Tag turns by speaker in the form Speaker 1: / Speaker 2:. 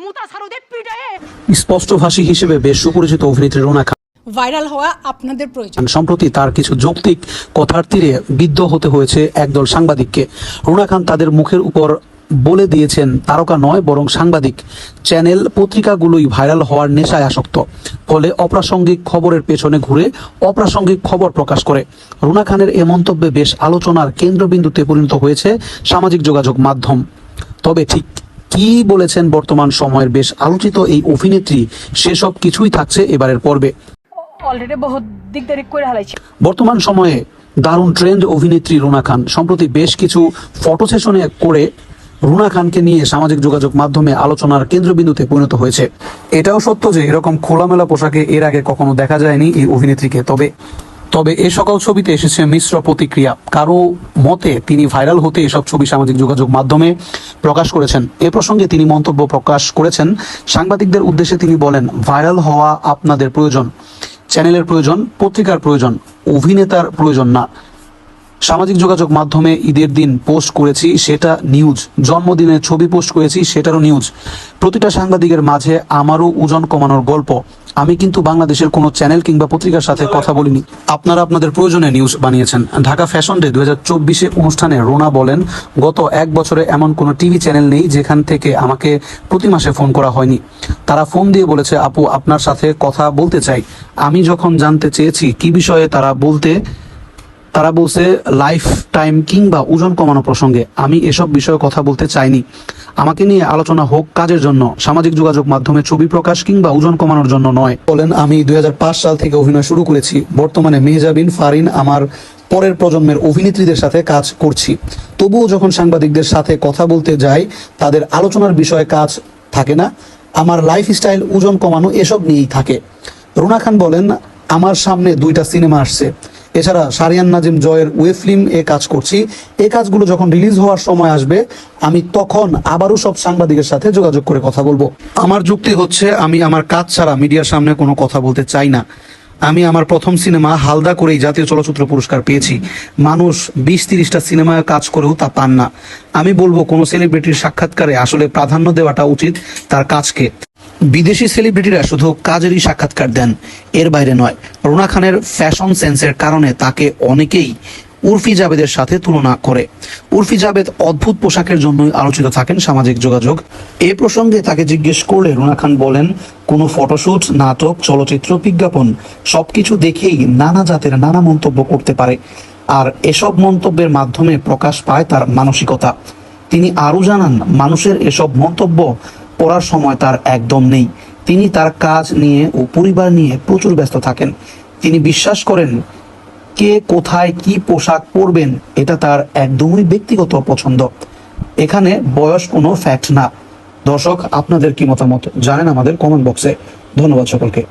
Speaker 1: মুতা সারুদে পিটায়ে
Speaker 2: স্পষ্টভাষী হিসেবে বেশ সুপরিচিত অভিনেত্রী রোনা খান।
Speaker 3: ভাইরাল হওয়া আপনাদের প্রয়োজন।
Speaker 2: সম্প্রতি তার কিছু যৌক্তিক কথার তীরে বিদ্ধ হতে হয়েছে একদল সাংবাদিককে। রুনা খান তাদের মুখের উপর বলে দিয়েছেন তারকা নয় বরং সাংবাদিক। চ্যানেল পত্রিকাগুলোই ভাইরাল হওয়ার নেশায় আসক্ত। ফলে অপ্রাসঙ্গিক খবরের পেছনে ঘুরে অপ্রাসঙ্গিক খবর প্রকাশ করে। রুনা খানের এ মন্তব্যে বেশ আলোচনার কেন্দ্রবিন্দুতে পরিণত হয়েছে সামাজিক যোগাযোগ মাধ্যম। তবে ঠিক কি বলেছেন বর্তমান সময়ের বেশ আলোচিত এই অভিনেত্রী সেসব কিছুই থাকছে এবারের পর্বে।
Speaker 1: অলরেডি বহুত দিকদারি করে হালাইছি
Speaker 2: বর্তমান সময়ে দারুণ ট্রেন্ড অভিনেত্রী রুনা খান। সম্প্রতি বেশ কিছু ফটো সেশনে করে রুনা খানকে নিয়ে সামাজিক যোগাযোগ মাধ্যমে আলোচনার কেন্দ্রবিন্দুতে পরিণত হয়েছে। এটাও সত্য যে এরকম খোলামেলা পোশাকে এর আগে কখনো দেখা যায়নি এই অভিনেত্রীকে। তবে তবে এ সকল ছবিতে এসেছে মিশ্র প্রতিক্রিয়া। কারও মতে তিনি ভাইরাল হতে এসব ছবি সামাজিক যোগাযোগ মাধ্যমে প্রকাশ করেছেন। এ প্রসঙ্গে তিনি মন্তব্য প্রকাশ করেছেন। সাংবাদিকদের উদ্দেশ্যে তিনি বলেন, ভাইরাল হওয়া আপনাদের প্রয়োজন। চ্যানেলের প্রয়োজন, পত্রিকার প্রয়োজন, অভিনেতার প্রয়োজন না। সামাজিক যোগাযোগ মাধ্যমে ঈদের দিন পোস্ট করেছি, সেটা নিউজ। জন্মদিনের ছবি পোস্ট করেছি, সেটারও নিউজ। প্রতিটা সাংবাদিকের মাঝে আমারও ওজন কমানোর গল্প। আমি কিন্তু বাংলাদেশের কোনো চ্যানেল কিংবা পত্রিকার সাথে কথা বলিনি। আপনারা আপনাদের প্রয়োজনে নিউজ বানিয়েছেন। ঢাকা ফ্যাশন ডে দু চব্বিশে অনুষ্ঠানে রোনা বলেন, গত এক বছরে এমন কোনো টিভি চ্যানেল নেই যেখান থেকে আমাকে প্রতি মাসে ফোন করা হয়নি। তারা ফোন দিয়ে বলেছে, আপু, আপনার সাথে কথা বলতে চাই। আমি যখন জানতে চেয়েছি কি বিষয়ে তারা বলতে, তারা বলছে, লাইফ টাইম কিংবা ওজন কমানো প্রসঙ্গে। আমি এসব বিষয়ে কথা বলতে চাইনি। আমাকে নিয়ে আলোচনা হোক কাজের জন্য, সামাজিক যোগাযোগ মাধ্যমে ছবি প্রকাশ কিংবা ওজন কমানোর জন্য নয়। বলেন, আমি দু হাজার পাঁচ সাল থেকে অভিনয় শুরু করেছি। বর্তমানে মেহজাবিন ফারিন আমার পরের প্রজন্মের অভিনেত্রীদের সাথে কাজ করছি। তবুও যখন সাংবাদিকদের সাথে কথা বলতে যাই, তাদের আলোচনার বিষয়ে কাজ থাকে না। আমার লাইফস্টাইল, ওজন কমানো এসব নিয়েই থাকে। রুনা খান বলেন, আমার সামনে দুইটা সিনেমা আসছে। এছাড়া সারিয়ান নাজিম জয়ের ওয়েব ফিল্ম এ কাজ করছি। এই কাজগুলো যখন রিলিজ হওয়ার সময় আসবে, আমি তখন আবারও সব সাংবাদিকের সাথে যোগাযোগ করে কথা বলব। আমার যুক্তি হচ্ছে, আমি আমার কাজ ছাড়া মিডিয়ার সামনে কোনো কথা বলতে চাই না। আমি আমার প্রথম সিনেমা হালদা করেই জাতীয় চলচ্চিত্র পুরস্কার পেয়েছি। মানুষ বিশ তিরিশটা সিনেমায় কাজ করেও তা পান না। আমি বলব, কোনো সেলিব্রিটির সাক্ষাৎকারে আসলে প্রাধান্য দেওয়াটা উচিত তার কাজকে। বিদেশি সেলিব্রিটিরা শুধু কাজেরই সাক্ষাৎকার দেন, এর বাইরে নয়। রোনা খানের ফ্যাশন সেন্সের কারণে তাকে অনেকেই উর্ফি জাবেদের সাথে তুলনা করে। উর্ফি জাবেদ অদ্ভুত পোশাকের জন্য আলোচিত থাকেন সামাজিক যোগাযোগ। এ প্রসঙ্গে তাকে জিজ্ঞেস করলে রুনা খান বলেন, কোনো ফটোশুট নাটক, চলচ্চিত্র, বিজ্ঞাপন, সবকিছু দেখেই নানা জাতের নানা মন্তব্য করতে পারে। আর এসব মন্তব্যের মাধ্যমে প্রকাশ পায় তার মানসিকতা। তিনি আরও জানান, মানুষের এসব মন্তব্য পড়ার সময় তার একদম নেই। তিনি তার কাজ নিয়ে ও পরিবার নিয়ে প্রচুর ব্যস্ত থাকেন। তিনি বিশ্বাস করেন, কে কোথায় কি পোশাক পরবেন, এটা তার একদমই ব্যক্তিগত পছন্দ। এখানে বয়স কোনো ফ্যাক্ট না। দর্শক, আপনাদের কি মতামত? জানেন আমাদের কমেন্ট বক্সে ধন্যবাদ সকলকে।